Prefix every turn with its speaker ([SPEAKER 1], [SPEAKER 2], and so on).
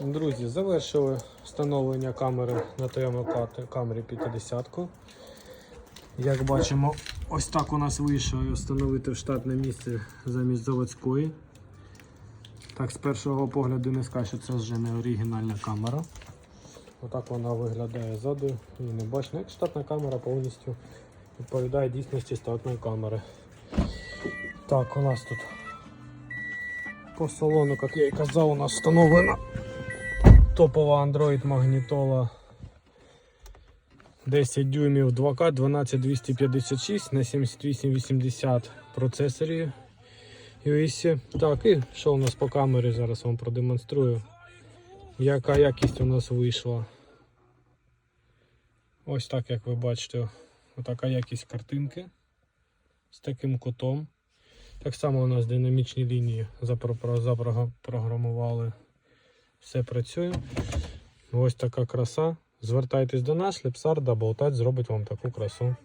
[SPEAKER 1] Друзі, завершили встановлення камери на Camry 50. Як бачимо, ось так у нас вийшло встановити в штатне місце замість заводської. Так, з першого погляду не скажу, що це вже не оригінальна камера. Отак вона виглядає ззаду і не бачно, як штатна камера повністю відповідає дійсності штатної камери. Так, у нас тут по салону, як я і казав, у нас встановлена топова Android магнітола 10 дюймів 2К 12256 на 7880 процесорі UIS. Так, і що у нас по камері зараз вам продемонструю. Яка якість у нас вийшла. Ось так, як ви бачите, отака якість картинки з таким кутом. Так само у нас динамічні лінії запро- запрограмували. Все працює. Ось така краса. Звертайтесь до нас, Лепсар, Даблтач зробить вам таку красу.